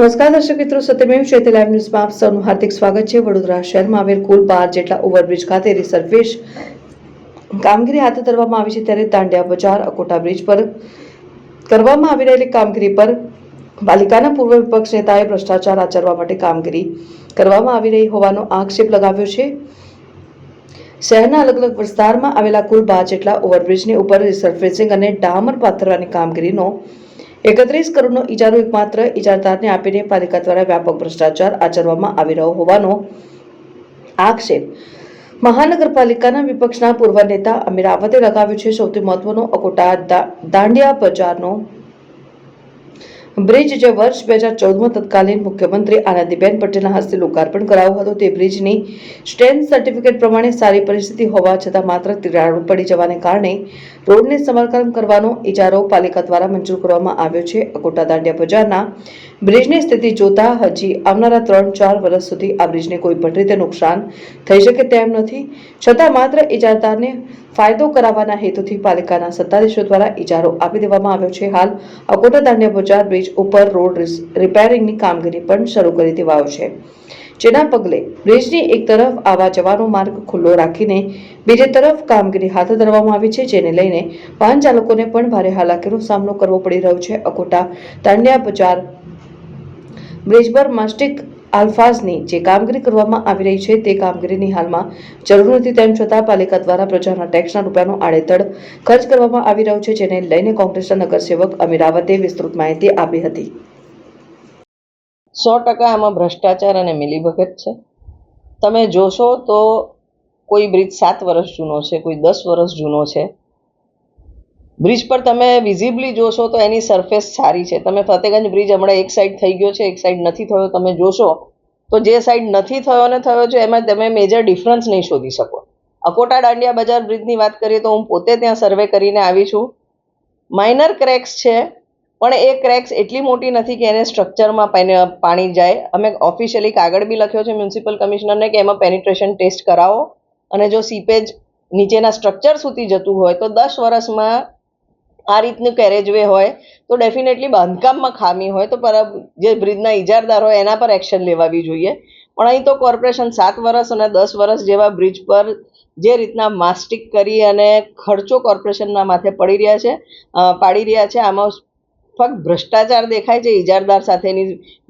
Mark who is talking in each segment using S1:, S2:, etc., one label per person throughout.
S1: નમસ્કાર દર્શક મિત્રો સત્યમેવ ચેતે લાઈવ ન્યૂઝમાં આપ સૌનું હાર્દિક સ્વાગત છે. વડોદરા શહેરમાં આવેલ કુલ બાર જેટલા ઓવરબ્રિજ ખાતે રિસર્ફેસ કામગીરી હાથ ધરવામાં આવી છે ત્યારે તાંડિયા બજાર, અકોટા બ્રિજ પર કરવામાં આવી રહેલી કામગીરી પર પાલિકાના પૂર્વ વિપક્ષ નેતાએ ભ્રષ્ટાચાર આચરવા માટે કામગીરી કરવામાં આવી રહી હોવાનો આક્ષેપ લગાવ્યો છે. શહેરના અલગ અલગ વિસ્તારમાં આવેલા કુલ બાર જેટલા ઓવરબ્રિજની ઉપર રિસર્ફેસિંગ અને ડામર પાથરવાની કામગીરીનો એકત્રીસ કરોડનો ઇજારો એકમાત્ર ઇજારદારને આપીને પાલિકા દ્વારા વ્યાપક ભ્રષ્ટાચાર આચરવામાં આવી રહ્યો હોવાનો આક્ષેપ મહાનગરપાલિકાના વિપક્ષના પૂર્વ નેતા અમીર રાવતે લગાવ્યો છે. સૌથી મહત્વનો અકોટા દાંડિયા બજારનો બ્રિજ જે વર્ષ બે હજાર ચૌદમાં તત્કાલીન મુખ્યમંત્રી આનંદીબેન પટેલના હસ્તે લોકાર્પણ કરાયો હતો, તે બ્રિજની સ્ટ્રેન્થ સર્ટિફિકેટ પ્રમાણે સારી પરિસ્થિતિ હોવા છતાં માત્ર તિરાડો પડી જવાને કારણે રોડને સમારકામ કરવાનો ઇજારો પાલિકા દ્વારા મંજૂર કરવામાં આવ્યો છે. અકોટા દાંડિયા બજારના બ્રિજની સ્થિતિ જોતા હજી આવનારા ત્રણ ચાર વર્ષ સુધી આ બ્રિજને કોઈ પણ રીતે નુકસાન થઈ શકે તેમ નથી. છતાં માત્ર ઇજારદારને ફાયદો કરાવવાના હેતુથી પાલિકાના સત્તાધીશો દ્વારા ઇજારો આપી દેવામાં આવ્યો છે. હાલ અકોટા દાંડિયા બજાર બ્રિજ ઉપર રોડ રિપેરિંગની કામગીરી પણ શરૂ કરી દેવાયો છે. જેના પગલે બ્રિજની એક તરફ આવા જવાનો માર્ગ ખુલ્લો રાખીને બીજી તરફ કામગીરી હાથ ધરવામાં આવી છે, જેને લઈને વાહન ચાલકોને પણ ભારે હાલાકીનો સામનો કરવો પડી રહ્યો છે. અકોટા દાંડિયા બજાર બ્રિજ પર માસ્ટિક આલ્ફાઝની જે કામગીરી કરવામાં આવી રહી છે તે કામગીરીની હાલમાં જરૂર નથી તેમ છતાં પાલિકા દ્વારા પ્રજાના ટેક્સના રૂપિયાનો આડેધડ ખર્ચ કરવામાં આવી રહ્યો છે જેને લઈને કોંગ્રેસના નગરસેવક અમીર રાવતે વિસ્તૃત માહિતી આપી હતી.
S2: સો ટકા આમાં ભ્રષ્ટાચાર અને મિલીભગત છે. તમે જોશો તો કોઈ બ્રિજ સાત વર્ષ જૂનો છે, કોઈ દસ વર્ષ જૂનો છે. બ્રિજ પર તમે વિઝિબલી જોશો તો એની સરફેસ સારી છે. તમે ફતેગંજ બ્રિજ હમણાં એક સાઈડ થઈ ગયો છે, એક સાઈડ નથી થયો. તમે જોશો તો જે સાઈડ નથી થયો ને થયો છે, એમાં તમે મેજર ડિફરન્સ નહીં શોધી શકો. અકોટા દાંડિયા બજાર બ્રિજની વાત કરીએ તો હું પોતે ત્યાં સર્વે કરીને આવી છું. માઇનર ક્રેક્સ છે, પણ એ ક્રેક્સ એટલી મોટી નથી કે એને સ્ટ્રક્ચરમાં પાણી જાય. અમે ઓફિશિયલી કાગળ બી લખ્યો છે મ્યુનિસિપલ કમિશનરને કે એમાં પેનિટ્રેશન ટેસ્ટ કરાવો. અને જો સીપેજ નીચેના સ્ટ્રક્ચર સુધી જતું હોય તો દસ વર્ષમાં આ રીતનું કેરેજવે હોય, તો ડેફિનેટલી બાંધકામમાં ખામી હોય, તો પર જે બ્રિજના ઇજારદાર હોય એના પર એક્શન લેવાવી જોઈએ. પણ અહીં તો કોર્પોરેશન સાત વર્ષ અને દસ વર્ષ જેવા બ્રિજ પર જે રીતના માસ્ટિક કરી અને ખર્ચો કોર્પોરેશનના માથે પડી રહ્યા છે પાડી રહ્યા છે, આમાં ફક્ત ભ્રષ્ટાચાર દેખાય છે ઇજારદાર સાથેની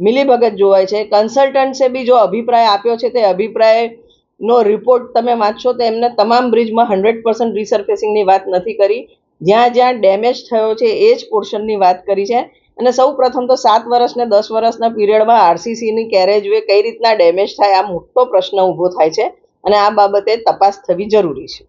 S2: મિલીભગત જોવાય છે. કન્સલ્ટન્ટ્સે બી જો અભિપ્રાય આપ્યો છે, તે અભિપ્રાયનો રિપોર્ટ તમે વાંચશો તો એમને તમામ બ્રિજમાં હંડ્રેડ પર્સન્ટ રિસર્ફેસિંગની વાત નથી કરી. જ્યાં જ્યાં ડેમેજ થયો છે, એ જ પોર્શનની વાત કરી છે. અને સૌ પ્રથમ તો સાત વર્ષ ને દસ વર્ષના પીરિયડમાં આરસીસીની કેરેજ વે કઈ રીતના ડેમેજ થાય, આ મોટો પ્રશ્ન ઊભો થાય છે. અને આ બાબતે તપાસ થવી જરૂરી છે.